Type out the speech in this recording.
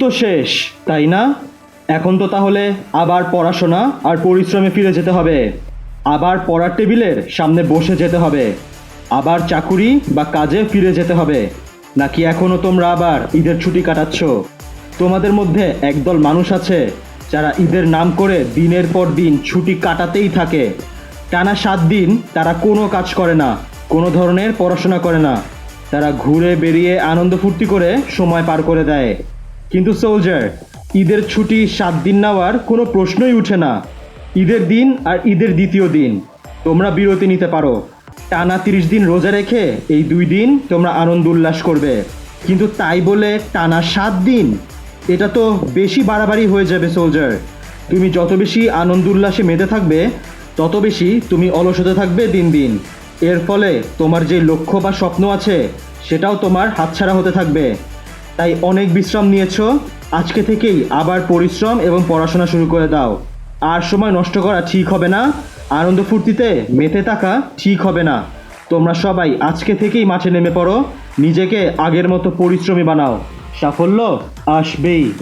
তো শেষ, তাই না? এখন তো তাহলে আবার পড়াশোনা আর পরিশ্রমে ফিরে যেতে হবে। আবার পড়ার টেবিলের সামনে বসে যেতে হবে। আবার চাকুরি বা কাজে ফিরে যেতে হবে। নাকি এখনও তোমরা আবার ঈদের ছুটি কাটাচ্ছ? তোমাদের মধ্যে একদল মানুষ আছে যারা ঈদের নাম করে দিনের পর দিন ছুটি কাটাতেই থাকে। টানা সাত দিন তারা কোনো কাজ করে না, কোনো ধরনের পড়াশোনা করে না। তারা ঘুরে বেরিয়ে আনন্দ ফুর্তি করে সময় পার করে দেয়। কিন্তু সোলজার ঈদের ছুটি সাত দিন নেওয়ার কোনো প্রশ্নই উঠে না। ঈদের দিন আর ঈদের দ্বিতীয় দিন, তোমরা বিরতি নিতে পারো। টানা তিরিশ দিন রোজা রেখে এই দুই দিন তোমরা আনন্দ উল্লাস করবে। কিন্তু তাই বলে টানা সাত দিন, এটা তো বেশি বাড়াবাড়ি হয়ে যাবে সোলজার তুমি যত বেশি আনন্দ উল্লাসে মেতে থাকবে, তত বেশি তুমি অলসতে থাকবে দিন দিন। এর ফলে তোমার যে লক্ষ্য বা স্বপ্ন আছে, সেটাও তোমার হাতছাড়া হতে থাকবে। তাই অনেক বিশ্রাম নিয়েছো। আজকে থেকেই আবার পরিশ্রম এবং পড়াশোনা শুরু করে দাও। আর সময় নষ্ট করা ঠিক হবে না। আনন্দ ফুর্তিতে মেতে থাকা ঠিক হবে না। তোমরা সবাই আজকে থেকেই মাঠে নেমে পড়ো। নিজেকে আগের মতো পরিশ্রমী বানাও। সাফল্য আসবেই।